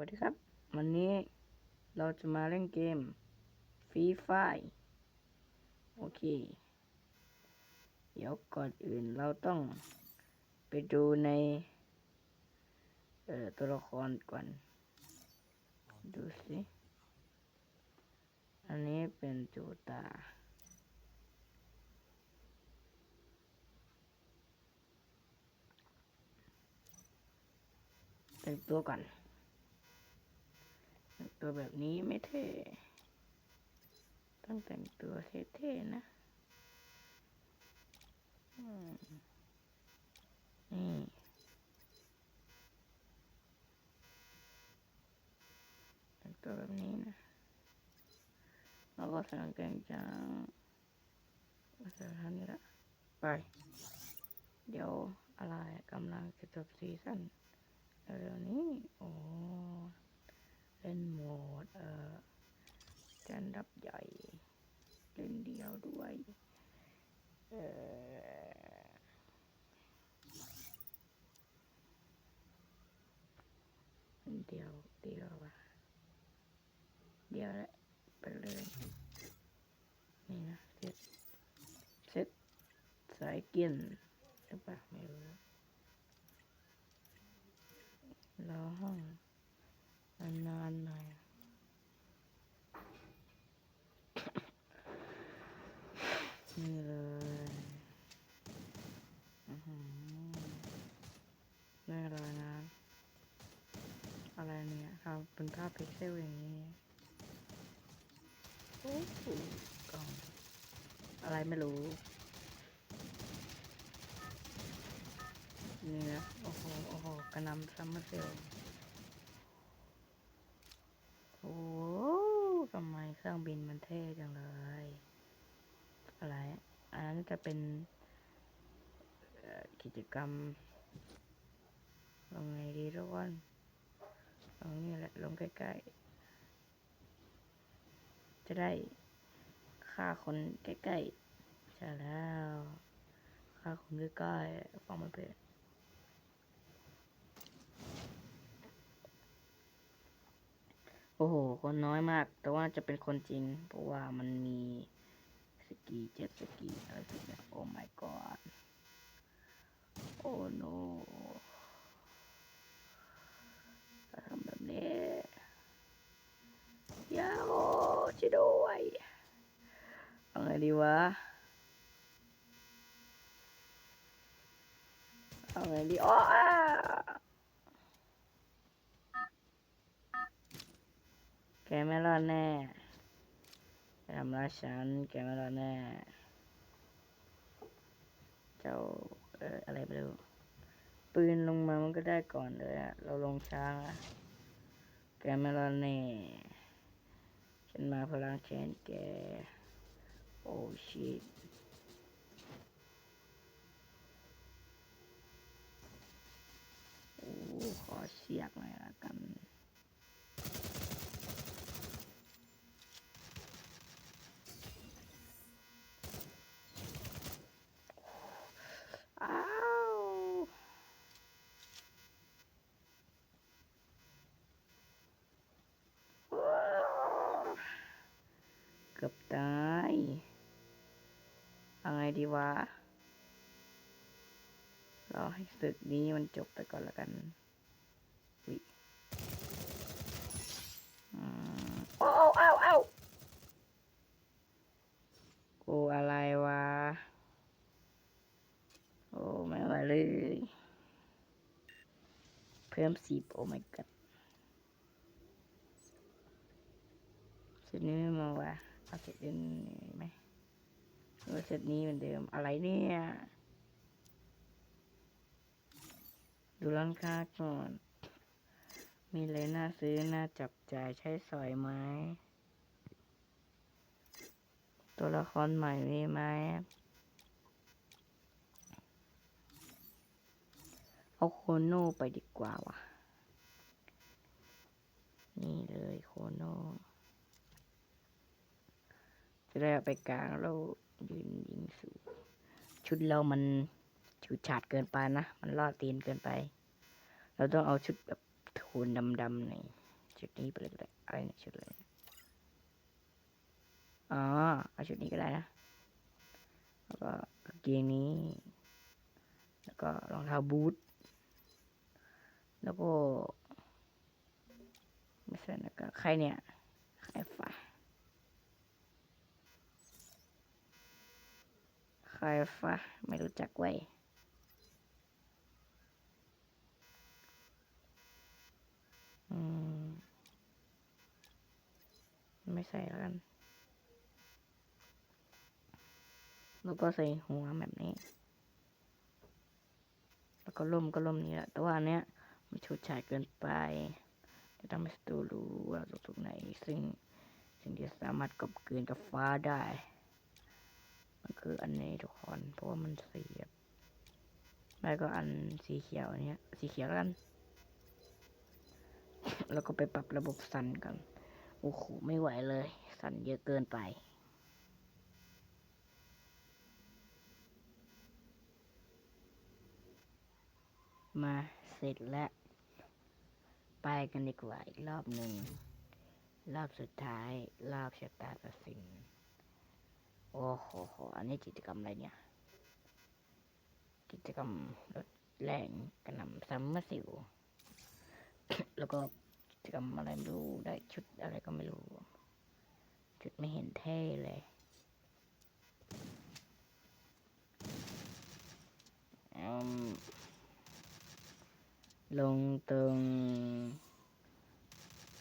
วัสดีครับ วันนี้เราจะมาเล่นเกมฟรีไฟโอเค เดี๋ยวก่อนอื่นเราต้องไปดูใน เอ่อตัวละครก่อน ดูสิ อันนี้เป็นจูตาแต่งตัวก่อน ตัวแบบนี้ไม่เท่ ต้องแต่งตัวเท่ๆนะนี่แต่งตัวแบบนี้นะแล้วก็ใส่กางเกงจางก็ใส่เท่านี้ละไป เดี๋ยวอะไรกำลังจะจบซีซั่นเร็วนี้ โอ้ เล่นโหมดเอ่อสแตนดับใหญ่เล่นเดียวด้วยเอ่อเดียวเดียววะเดียวแหละไปเลยนี่นะเซตเซตสายเกียนหรือเปล่าไม่รู้ รอห้องนานๆหน่อย นี่เลยอื้อหือนี่เลยนะ อะไรเนี่ยครับเป็นภาพพิกเซลอย่างนี้โอ้โหกล่องอะไรไม่รู้นี่นะโอ้โหโอ้โหกระนำซัมเมอร์เซลโอ้โหทำไมเครื่องบินมันเท่จังเลย อะไรอันนั้นจะเป็นกิจกรรมลงไงดีทุกคน ลงนี่แหละลงใกล้ๆ จะได้ฆ่าคนใกล้ๆ ใช่แล้วฆ่าคนใกล้ๆฟังม่เป็นโอ้โห คนน้อยมาก แต่ว่าจะเป็นคนจริง เพราะว่ามันมีสกีเจ็ตสกีอะไรสักอย่างโอ้ my god โอ้ no ถ้าทำแบบนี้ ยาโอช่วยด้วยเอาไงดีวะ เอาไงดีอ้อแกไม่รอดแน่จะทำร้ายฉัน แกไม่รอดแน่ เจ้า เอออะไรไม่รู้ปืนลงมามันก็ได้ก่อนเลยอะเราลงช้างอะ แกไม่รอนแน่ฉันมาพลังแขนแก โอ้ชิตโอ้ขอเสียกหน่อยละกัน อ้าวว้าวเกือบตายเอาไง ดีวะ รอให้ศึกนี้มันจบไปก่อนละกันวิอืมโอ้เอาเอาเอากูอะไรวะ โอ้ไม่ไหวเลย เพิ่มสีโอ้ my god เซตนี้มาวะเอาเซตนี้ไหม ว่าเซตนี้เหมือนเดิมอะไรเนี่ย ดูร้านค้าก่อน มีอะไรน่าซื้อ น่าจับจ่ายใช้สอยไหมตัวละครใหม่มีไหมเอาโคโน่ไปดีกว่าว่ะ นี่เลยโคโน่จะได้เอาไปกลางแล้ว ยืนยิงสูชุดเรามันฉูดฉาดเกินไปนะ มันล่อตีนเกินไป เราต้องเอาชุดแบบโทนดำๆหน่อยชุดนี้ไปเลยก็ได้อะไรเนี่ยชุดอะไรเนี่ยอ๋อเอาชุดนี้ก็ได้นะ แล้วก็กางเกงนี้ แล้วก็รองเท้าบูท แล้วก็ไม่ใช่นะก็ใครเนี่ย ใครฟ้า ใครฟ้าไม่รู้จักเว้ยไม่ใส่แล้วกัน แล้วก็ใส่หัวแบบนี้ แล้วก็ล่มก็ล่มนี่แหละ แต่ว่าเนี้ยมันชุดฉายเกินไปจะทำให้ศัตรูรู้ว่าเราตรงไหน ซึ่งสิ่งที่สามารถกบเกลืนกับฟ้าได้ มันคืออันนี้ทุกคนเพราะว่ามันเสียบแล้วก็อันสีเขียวเนี้ย สีเขียวแล้วกัน แล้วก็ไปปรับระบบสั่นกัน โอ้โห ไม่ไหวเลย สั่นเยอะเกินไปมาเสร็จแล้ว ไปกันดีกว่าอีกรอบหนึ่ง รอบสุดท้าย รอบชะตาตัดสิน โอ้โหโห อันนี้กิจกรรมอะไรเนี่ย กิจกรรมรถแรงกระหน่ำซัมเมอร์สิว แล้วก็กิจกรรมอะไรไม่รู้ ได้ชุดอะไรก็ไม่รู้ ชุดไม่เห็นเท่เลยอืมลงตรง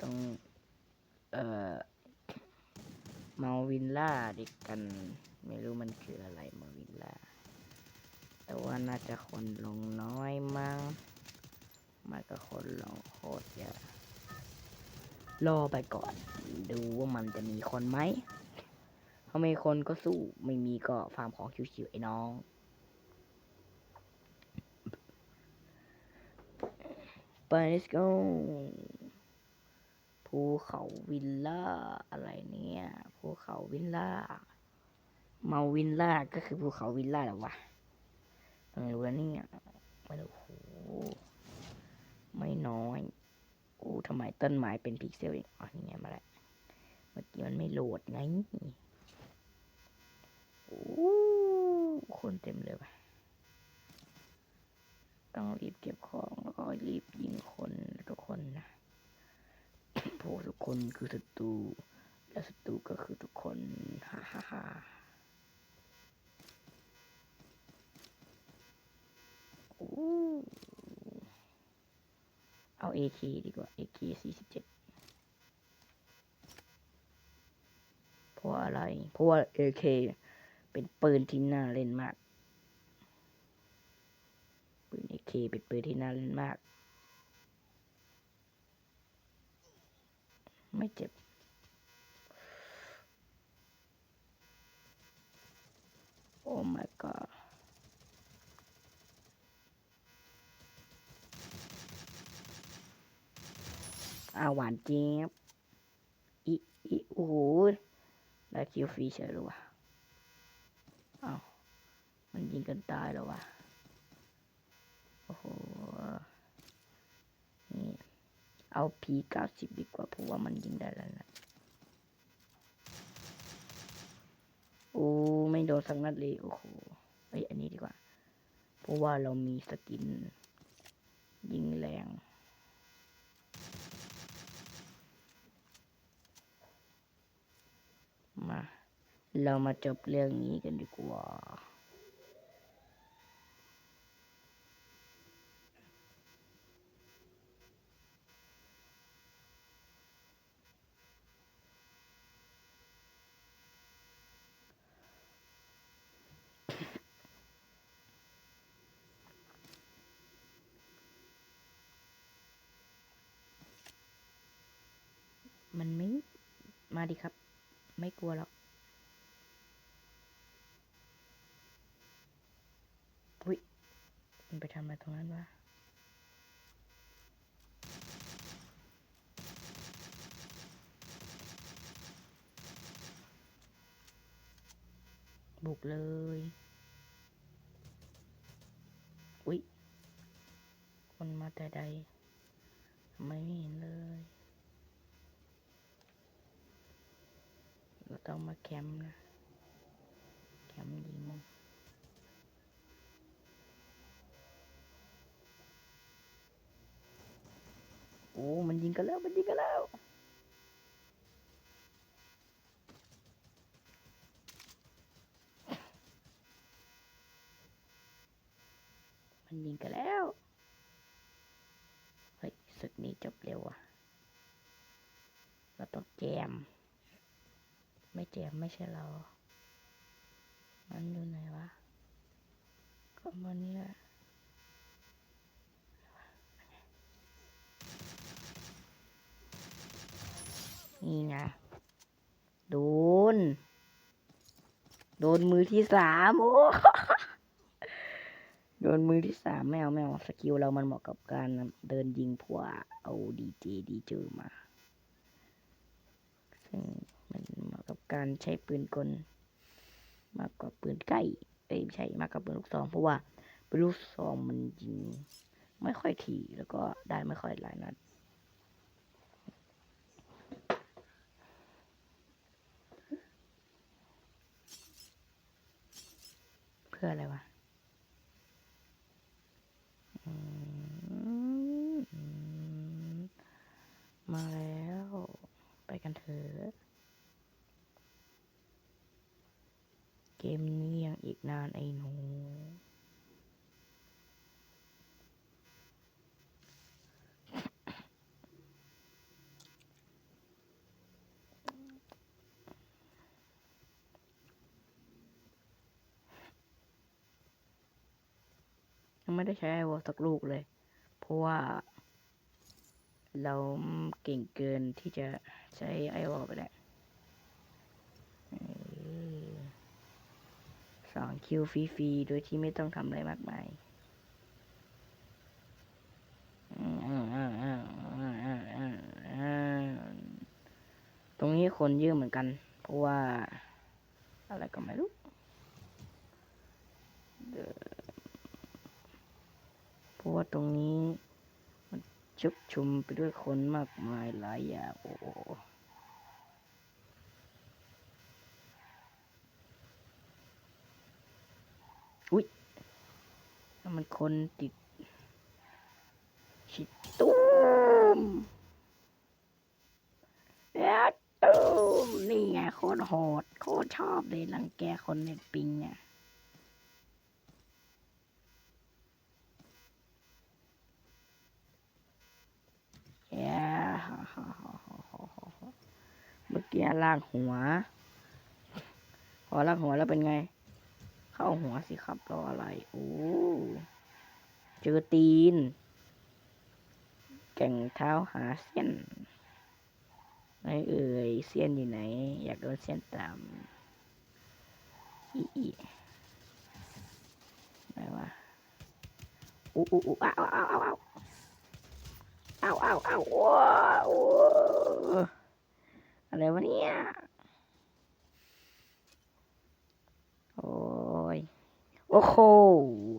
ตรงเอ่อ มาวินล่าดิกัน ไม่รู้มันคืออะไรเมาวินล่าแต่ว่าน่าจะคนลงน้อยมั้งมันก็คนลงโคตรเยอะรอไปก่อน ดูว่ามันจะมีคนไหมถ้าไม่มีคนก็สู้ไม่มีก็ฟาร์มของชิวๆไอ้น้องไป let's go ภูเขาวิลล่าอะไรเนี่ยภูเขาวิลล่าเมาวิลล่าก็คือภูเขาวิลล่าหรอวะเออรู้แล้วเนี่ยไม่รู้โหไม่น้อยโอ้ทำไมต้นไม้เป็นพิกเซลเองอ๋อนี่ไงมาแล้วเมื่อกี้มันไม่โหลดไงโอ้คนเต็มเลยว่ะต้องรีบเก็บของแล้วก็รีบยิงคนทุกคนนะ พราะทุกคนคือศัตรูและศัตรูก็คือทุกคนฮ่าฮ่าฮ่าโอ้เอา AK ดีกว่า AK สี่สิบเจ็ดเพราะอะไร เพราะว่า AK เป็นปืนที่น่าเล่นมาก ปืน AK เป็นปืนที่น่าเล่นมาก ไม่เจ็บ โอ้ my god อาหวานเจี๊ยบอีอีโอ้โหได้คิวฟรีเฉยเลยว่ะอ้าวมันยิงกันตายแล้วว่ะ โอ้โห นี่ เอาพีเก้าสิบดีกว่าเพราะว่ามันยิงได้แล้วนะโอ้ไม่โดนสักนัดเลยโอ้โหเอ้ยอันนี้ดีกว่า เพราะว่าเรามีสกิน ยิงแรงมา เรามาจบเรื่องนี้กันดีกว่า มันไม่ มาดิครับ ไม่กลัวหรอกอุ้ยมันไปทำอะไรตรงนั้นวะบุกเลย อุ้ยคนมาแต่ใดทำไมไม่เห็นเลย เราต้องมาแคมป์นะ แคมป์ยิงโอ้ มันยิงกันแล้ว มันยิงกันแล้ว มันยิงกันแล้ว เฮ้ยศึกนี้จบเร็วอะ เราต้องแจม ไม่แจมไม่ใช่เรา มันอยู่ไหนวะก็มันนี่แหละนี่ไงโดน โดนมือที่สามโอ้โดนมือที่สามไม่เอาไม่เอาสกิลเรามันเหมาะกับการเดินยิงผัวเอาดีเจดีเจอมาซึ่ง มันเหมาะกับการใช้ปืนกล มากกว่าปืนใกล้เอ้ยไม่ใช่มากกว่าปืนลูกซอง เพราะว่าปืนลูกซองมันยิงไม่ค่อยถี่แล้วก็ได้ไม่ค่อยหลายนัดเพื่ออะไรวะ ไม่ได้ใช้ไอวอลสักลูกเลย เพราะว่า เราเก่งเกินที่จะใช้ไอวอลไปแล้วสองคิวฟรีๆ โดยที่ไม่ต้องทำอะไรมากมายตรงนี้คนเยอะเหมือนกัน เพราะว่า อะไรก็ไม่รู้ ตรงนี้ มันชุกชุมไปด้วยคนมากมายหลายอย่างโอ้โหอุ้ยมันคนติด ชิดตูมแล้วตูมนี่ไงโคตรโหดโคตรชอบเลยรังแกคนในปิงเนี่ย แย่เมื่อกี้ ลากหัว พอลากหัวแล้วเป็นไง เข้าหัวสิครับรออะไรโอ้เจอตีน แก่งเท้าหาเส้นไหนเอ่ยเส้นอยู่ไหน อยากโดนเส้นตามอีอีไหนวะอู้อู้อู้อ้าวอ้าวอ้าวอ้าวเอาเอาเอาว้าว อะไรวะเนี่ยโอ้ยโอ้โห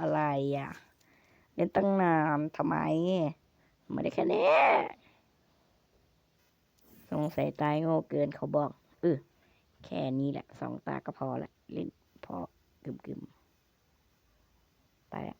อะไรอะเล่นตั้งนานทำไมไม่ได้แค่นี้สงสัยตายโง่เกินเขาบอกเออแค่นี้แหละสองตาก็พอละเล่นพอกึมกึมๆไปละ